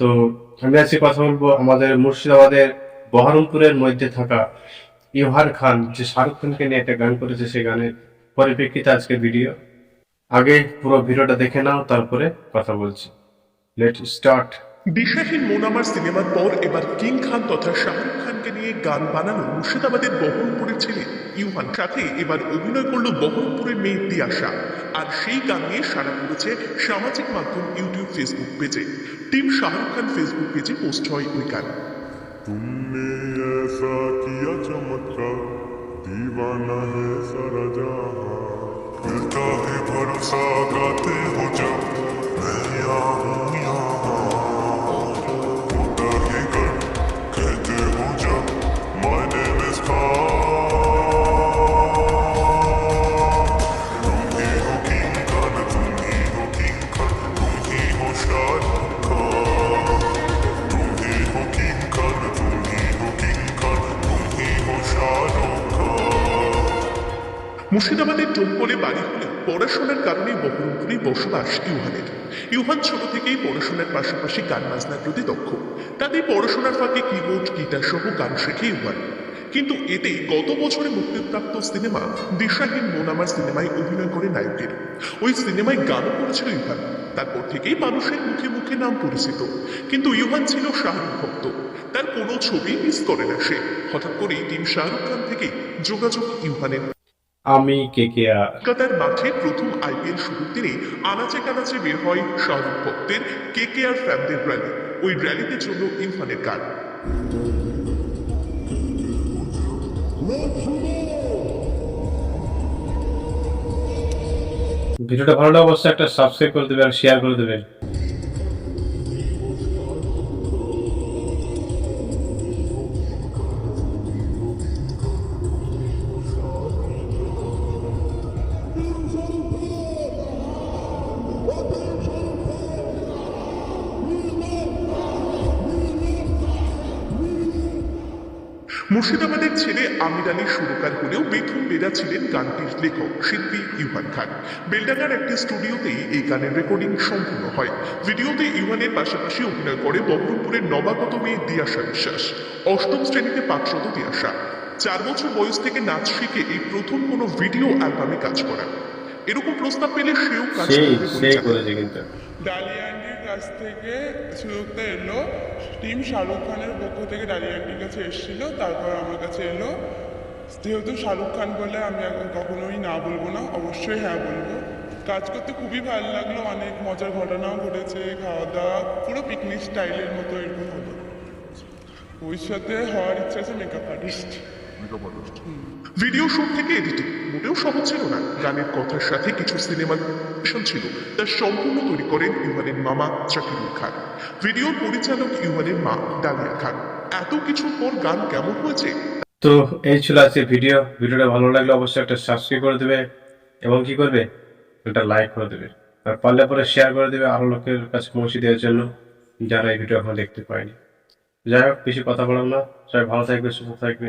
তো আমি আজকে কথা বলব আমাদের মুর্শিদাবাদের বহরমপুরের মধ্যে থাকা ইউহার খান, যে শাহরুখ খানকে নিয়ে একটা গান করেছে, সেই গানের পরিপ্রেক্ষিতে আজকে ভিডিও। আগে পুরো ভিডিওটা দেখে নাও, তারপরে কথা বলছি। লেট স্টার্ট বিশ্বাসীন মোনামার সিনেমার পর এবার কিং খান তথা শাহরুখ খানকে নিয়ে গান বানানো মুর্শিদাবাদের বহরমপুরের ছেলে ইউহান সাথে এবার অভিনয় করলো বহরমপুরের মেয়ে তিয়াশা আর সেই গান নিয়ে সারা পড়েছে সামাজিক মাধ্যম ইউটিউব ফেসবুক পেজে টিম শাহরুখ খান ফেসবুক পেজে পোস্ট হয় ওই গান तुमने ऐसा किया चमत्कार दीवाना है सारा जहां मिलता है भरोसा गाते हो जब মুর্শিদাবাদের টোম্পলে বাড়ি হলেও পড়াশোনার কারণে বহরমপুরে বসবাস ইউহানের। ইউহান ছোট থেকেই পড়াশোনার পাশাপাশি গান বাজনার প্রতি দক্ষ। তাদের পড়াশোনার ফাঁকে কিবোর্ড গিটার সহ গান শেখে ইউহান। কিন্তু এতে গত বছরে মুক্তিপ্রাপ্ত সিনেমা দিশাহীন মোনামার সিনেমায় অভিনয় করে নায়কের। ওই সিনেমায় গানও করেছিল ইউহান। তারপর থেকেই মানুষের মুখে মুখে নাম পরিচিত। কিন্তু ইউহান ছিল শাহরুখ ভক্ত। তার কোনো ছবি মিস করে না সে। হঠাৎ করেই টিম শাহরুখ খান থেকে যোগাযোগ ইউহানের। আমি কে কে আর? কলকাতার মাঠে প্রথম আইপিএল শুরুর দিনে আনাচে কানাচে বের হয় শাহরুখ ভক্তের কে কে আর ফ্যানদের র্যালি ওই র্যালিতে চলল ইরফানের গান। ভিডিওটা ভালো লাগলে অবশ্যই একটা সাবস্ক্রাইব করে দেবে আর শেয়ার করে দেবে মুর্শিদাবাদের ছেলে আমির আলী সুরকার হলেও বেথুন বেরা ছিলেন গানটির লেখক, শিল্পী ইউহান খান। বেলডাঙ্গার একটি স্টুডিওতেই এই গানের রেকর্ডিং সম্পূর্ণ হয়। ভিডিওতে ইউহানের পাশাপাশি অভিনয় করে বহরমপুরের নবাগত মেয়ে দিয়াশা বিশ্বাস, অষ্টম শ্রেণীতে পাঠরত দিয়াশা। চার বছর বয়স থেকে নাচ শিখে এই প্রথম কোনো ভিডিও অ্যালবামে কাজ করা। এরকম প্রস্তাব পেলে সেও কাজ সেই করবে বলে সেই জানায়। করেছে কিন্তু। ডালিয়া কাছ থেকে সুযোগটা এলো টিম শাহরুখ খানের পক্ষ থেকে ডালিয়া আন্টির কাছে এসেছিল তারপর আমার কাছে এলো। যেহেতু শাহরুখ খান বলে আমি এখন কখনোই না বলব না অবশ্যই হ্যাঁ বলব। কাজ করতে খুবই ভালো লাগল অনেক মজার ঘটনাও ঘটেছে খাওয়া দাওয়া পুরো পিকনিক স্টাইলের মতো এরকম হলো ভবিষ্যতে হওয়ার ইচ্ছা আছে মেকআপ আর্টিস্ট ভিডিও শুট থেকে এডিটিং মোটেও সহজ ছিল না। গানের কথার সাথে কিছু সিনেমার ছিল তা সম্পূর্ণ তৈরি করেন ইউহানের মামা খান। ভিডিওর পরিচালক ইউহানের মা ডালিয়া খান। এত কিছুর পর গান কেমন হয়েছে? তো এই ছিল আজকে ভিডিও। ভিডিওটা ভালো লাগলে অবশ্যই একটা সাবস্ক্রাইব করে দেবে এবং কি করবে? একটা লাইক করে দেবে। আর পারলে পরে শেয়ার করে দেবে আরও লোকের কাছে পৌঁছে দেওয়ার জন্য যারা এই ভিডিও এখন দেখতে পায়নি। যাই হোক, বেশি কথা বললাম না। সবাই ভালো থাকবে, সুস্থ থাকবে।